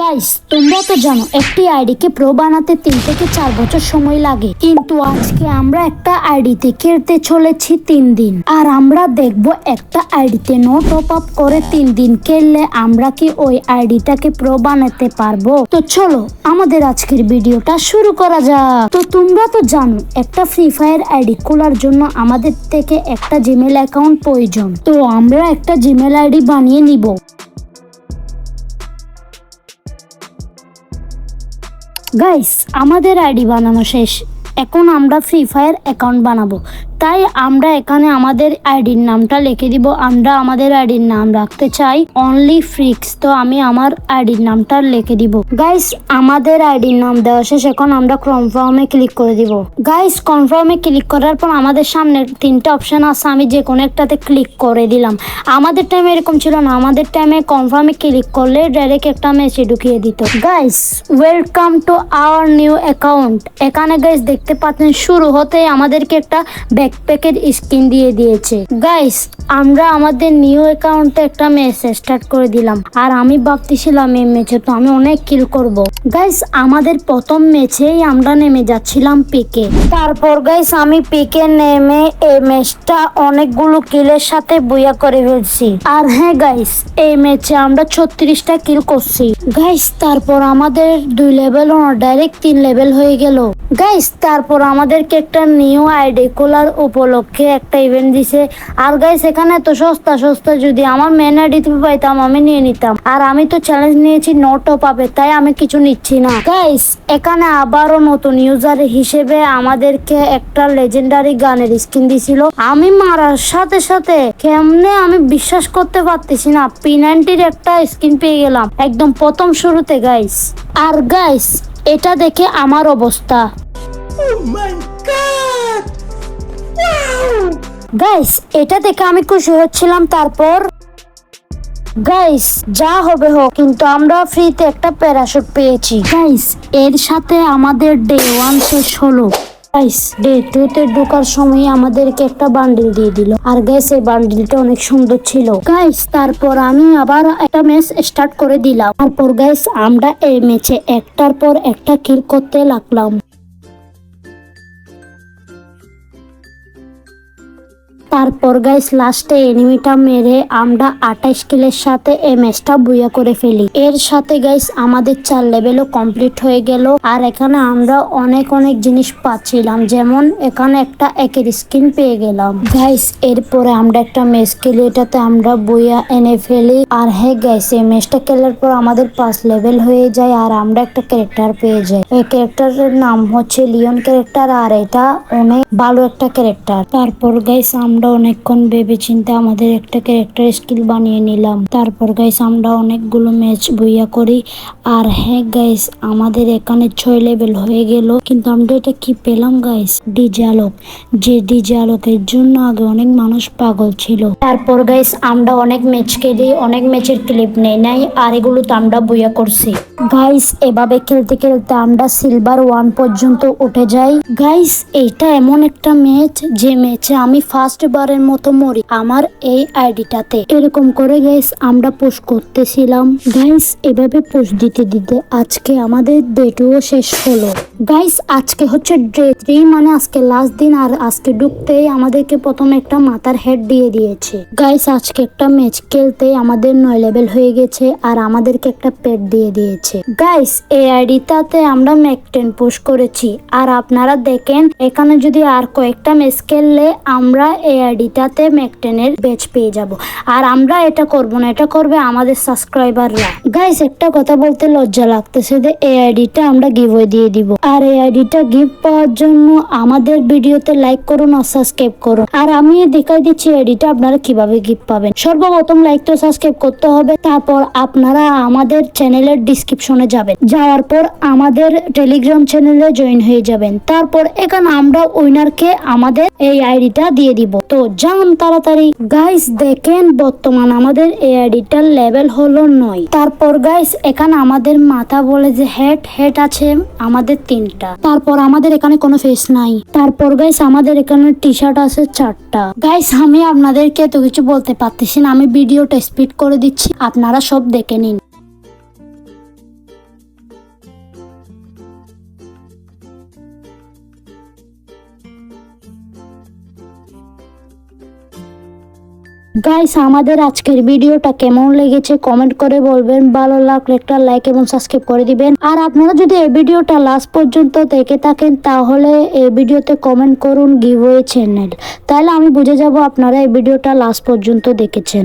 Guys তোমরা তো জানো, একটি আইডিকে প্রো বানাতে তিন থেকে চার বছর সময় লাগে। কিন্তু আজকে আমরা একটা আইডিতে খেলতে চলেছি তিন দিন। আর আমরা দেখব একটা আইডিতে নো টপ আপ করে তিন দিন খেললে আমরা কি ওই আইডিটাকে প্রো বানাতে পারব? তো চলো, আমাদের আজকের ভিডিওটা শুরু করা যাক। তো তোমরা তো জানো, একটা ফ্রি ফায়ার আইডি খোলার জন্য আমাদের থেকে একটা জিমেল অ্যাকাউন্ট প্রয়োজন। তো আমরা একটা জিমেল আইডি বানিয়ে নিব। গাইস আমাদের আইডি বানানো শেষ। এখন আমরা ফ্রি ফায়ার অ্যাকাউন্ট বানাবো। তাই আমরা এখানে আমাদের আইডির নামটা লিখে দিব। আমরা আমাদের আইডির নাম রাখতে চাই অনলি ফ্রিক্স তো আমি আমার আইডির নামটা লিখে দিব। গাইস আমাদের আইডির নাম দেওয়া শেষ, এখন আমরা কনফার্মে ক্লিক করে দিব। গাইস কনফার্মে ক্লিক করার পর আমাদের সামনে তিনটা অপশন আছে, আমি যে কোনো একটাতে ক্লিক করে দিলাম। আমাদের টাইমে এরকম ছিল না, আমাদের টাইমে কনফার্মে ক্লিক করলে ডাইরেক্ট একটা মেসেজ ঢুকিয়ে দিত। Guys welcome to our new account এখানে গাইস দেখতে পাচ্ছেন, শুরু হতে আমাদেরকে একটা ব্যাকপ্যাকের স্কিন দিয়ে দিয়েছে। গাইস আমরা আমাদের নিউ অ্যাকাউন্টে একটা ম্যাচ স্টার্ট করে দিলাম। আর আমি ভাবতেছিলাম, এই ম্যাচে তো আমি অনেক কিল করব। গাইস আমাদের প্রথম ম্যাচেই আমরা নেমে যাচ্ছিলাম পিকে তারপর গাইস আমি পিকে নেমে এই ম্যাচটা অনেকগুলো কিলের সাথে বইয়া করে ফেলছি। আর হ্যাঁ গাইস এই ম্যাচে আমরা ছত্রিশটা কিল করছি। গাইস তারপর আমাদের দুই লেভেল ডাইরেক্ট তিন লেভেল হয়ে গেল। গাইস তারপর আমাদেরকে একটা নিউ আইডি খোলার উপলক্ষে একটা ইভেন্ট দিছে। আর গাইস এখানে তো সস্তা সস্তা যদি আমার মেন আইডি পাইতাম, আমি নিয়ে নিতাম। আর আমি তো চ্যালেঞ্জ নিয়েছি নোটও পাবে, তাই আমি কিছু নিচ্ছি না। গাইস এখানে আবারও নতুন ইউজার হিসেবে আমাদেরকে একটা লেজেন্ডারি গানের স্কিন দিছিল। আমি মারার সাথে সাথে কেমনে আমি বিশ্বাস করতে পারতেছি না পি নাইনটির একটা স্কিন পেয়ে গেলাম, একদম প্রথম শুরুতে গাইস আর গাইস এটা দেখে আমার অবস্থা। Oh my! গাইস এটা দেখে আমি খুশি হচ্ছিলাম, তারপর গাইস যা হবে হোক, কিন্তু আমরা ফ্রিতে একটা প্যারাশুট পেয়েছি। গাইস এর সাথে আমাদের ডে ওয়ান শেষ হলো। গাইস ডে টু তে ঢোকার সময় আমাদেরকে একটা বান্ডিল দিয়ে দিল। আর গাইস এই বান্ডিলটা অনেক সুন্দর ছিল। গাইস তারপর আমি আবার একটা ম্যাচ স্টার্ট করে দিলাম। তারপর গাইস আমরা এই ম্যাচে একটার পর একটা কিল করতে লাগলাম। তারপর গাইস লাস্টে এনিমিটা মেরে আমরা আঠাইশ কিলের সাথে এই ম্যাচটা বুয়া করে ফেলি। এর সাথে গাইস আমাদের চার লেভেলও কমপ্লিট হয়ে গেল। আর এখানে আমরা অনেক অনেক জিনিস পাচ্ছিলাম। যেমন এখানে একটা একের স্কিন পেয়ে গেলাম। গাইস এরপরে আমরা একটা ম্যাচ খেলি। এটাতে আমরা বইয়া এনে ফেলি। আর হ্যাঁ গাইস এই ম্যাচটা খেলার পর আমাদের পাঁচ লেভেল হয়ে যায় আর আমরা একটা ক্যারেক্টার পেয়ে যাই। এই ক্যারেক্টারের নাম হচ্ছে লিওন ক্যারেক্টার আর এটা অনেক ভালো একটা ক্যারেক্টার তারপর গাইস আমরা অনেকক্ষণ ভেবে চিন্তে আমাদের একটা ক্যারেক্টার স্কিল বানিয়ে নিলাম। তারপর গাইস আমরা অনেকগুলো ম্যাচ বইয়া করি। আর হ্যাঁ গাইস আমাদের এখানে ছয় লেভেল হয়ে গেল। কিন্তু আমরা এটা কি পেলাম গাইস ডিজে আলোক। যে ডিজে আলোকের জন্য আগে অনেক মানুষ পাগল ছিল। তারপর গাইস আমরা অনেক ম্যাচ খেলি, অনেক ম্যাচের ক্লিপ নেই নাই, আর এগুলো তো আমরা বইয়া করছি। গাইস এভাবে খেলতে খেলতে আমরা সিলভার ওয়ান পর্যন্ত উঠে যাই। গাইস এইটা এমন একটা ম্যাচ যে ম্যাচে আমি ফার্স্ট বারের মতো মরি আমার এই আইডিটাতে। এরকম করে গাইস আমরা পোস্ট করতেছিলাম। গাইস এভাবে পোস্ট দিতে দিতে আজকে আমাদের ডেটও শেষ হলো। গাইস আজকে হচ্ছে ডে থ্রি মানে আজকে লাস্ট দিন আর আজকে ঢুকতেই আমাদেরকে প্রথমে একটা মাথার হেড দিয়ে দিয়েছে। গাইস আজকে একটা ম্যাচ খেলতে আমাদের নয় লেভেল হয়ে গেছে আর আমাদেরকে একটা পেট দিয়ে দিয়েছে। গাইস এই আইডিটাতে আমরা ম্যাকটেন পোস্ট করেছি। আর আপনারা দেখেন, এখানে যদি আর কয়েকটা ম্যাচ খেললে আমরা এই আইডিটাতে ম্যাকটেনের ব্যাচ পেয়ে যাব। আর আমরা এটা করব না, এটা করবে আমাদের সাবস্ক্রাইবাররা গাইস একটা কথা বলতে লজ্জা লাগতেছে যে এই আইডিটা আমরা গিভ দিয়ে দিব। আর এই আইডিটা গিফট পাওয়ার জন্য আমাদের ভিডিওতে লাইক করুন আর সাবস্ক্রাইব করুন। আর আমি দেখাই দিচ্ছি আইডিটা আপনারা কীভাবে গিফট পাবেন। সর্বপ্রথম লাইক তো সাবস্ক্রাইব করতে হবে, তারপর আপনারা আমাদের চ্যানেলের ডিসক্রিপশনে যাবেন। যাওয়ার পর আমাদের টেলিগ্রাম চ্যানেলে জয়েন হয়ে যাবেন। তারপর এখানে আমরা উইনারকে আমাদের এই আইডিটা দিয়ে দিব। তো যান তাড়াতাড়ি। গাইস দেখেন, বর্তমান আমাদের এই আইডিটার লেভেল হলো নয়। তারপর গাইস এখানে আমাদের মাথা বলে যে হেড হেড আছে আমাদের তিনটা। তারপর আমাদের এখানে কোনো ফেস নাই। তারপর গাইস আমাদের এখানে টি শার্ট আছে চারটা। গাইস আমি আপনাদেরকে এত কিছু বলতে পারতেছি না। আমি ভিডিওটা স্পিড করে দিচ্ছি। আপনারা সব দেখে নিন। গাইস আমাদের আজকের ভিডিওটা কেমন লেগেছে কমেন্ট করে বলবেন। ভালো লাগলে একটা লাইক এবং সাবস্ক্রাইব করে দিবেন। আর আপনারা যদি এই ভিডিওটা লাস্ট পর্যন্ত দেখে থাকেন, তাহলে এই ভিডিওতে কমেন্ট করুন গিভওয়ে চ্যানেল তাহলে আমি বুঝে যাব আপনারা এই ভিডিওটা লাস্ট পর্যন্ত দেখেছেন।